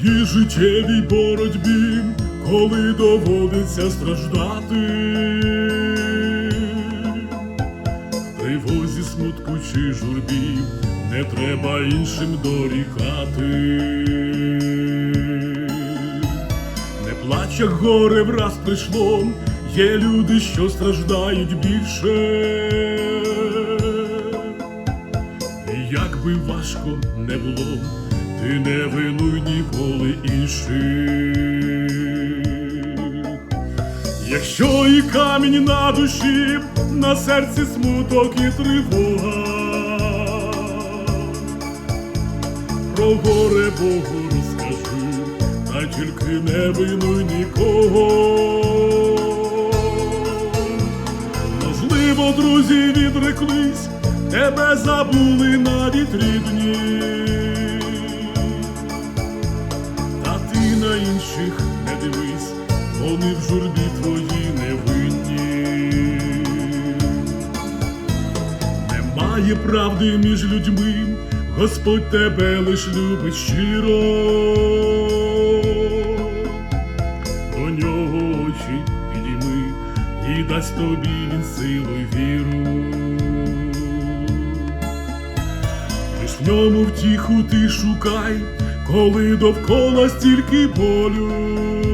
твоїй життєвій боротьбі, коли доводиться страждати, в тривозі, смутку чи журбі, не треба іншим дорікати. Не плач, горе враз прийшло, є люди, що страждають більше. Як би важко не було, ти не винуй ніколи інших. Якщо і камінь на душі, на серці смуток і тривога, про горе Богу розкажи, та тільки не винуй нікого. Можливо, друзі відреклись, тебе забули навіть рідні. Вони в журбі твої не винні. Немає правди між людьми, Господь тебе лиш любить щиро. До нього очі підійми і дасть тобі він силу й віру. Лиш в ньому втіху ти шукай, коли довкола стільки болю.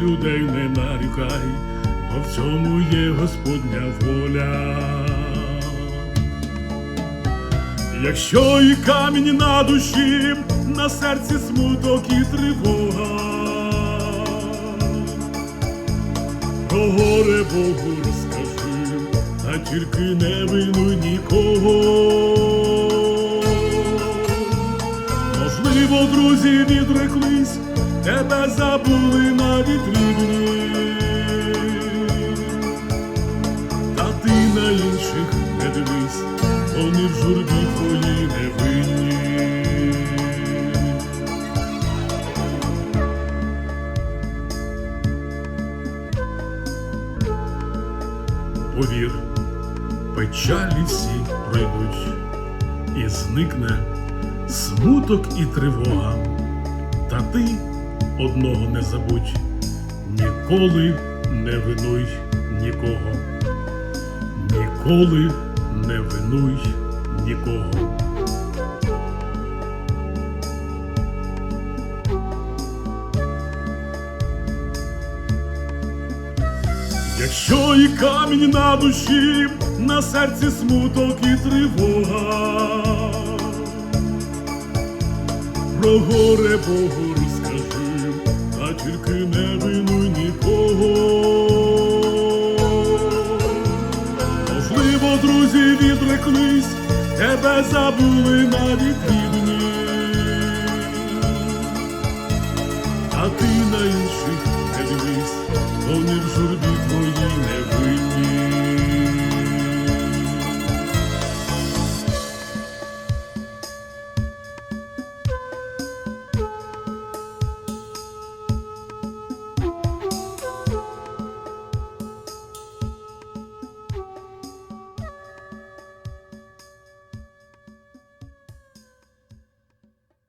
Людей не нарікай, бо в цьому є Господня воля. Якщо і камінь на душі, на серці смуток і тривога, про горе Богу розкажи, та тільки не винуй нікого. Можливо, друзі відреклись, тебе забули навіть рідні. Та ти на інших не дивись, вони в журбі твої не винні. Повір, печалі всі пройдуть, і зникне смуток і тривога. Та ти одного не забудь, ніколи не винуй нікого, ніколи не винуй нікого. Якщо і камінь на душі, на серці смуток і тривога, про горе Богу тільки не винуй нікого. Можливо, друзі відреклись, тебе забули навіть рідні. А ти на інших не дивись, вони в журбі твої не винні.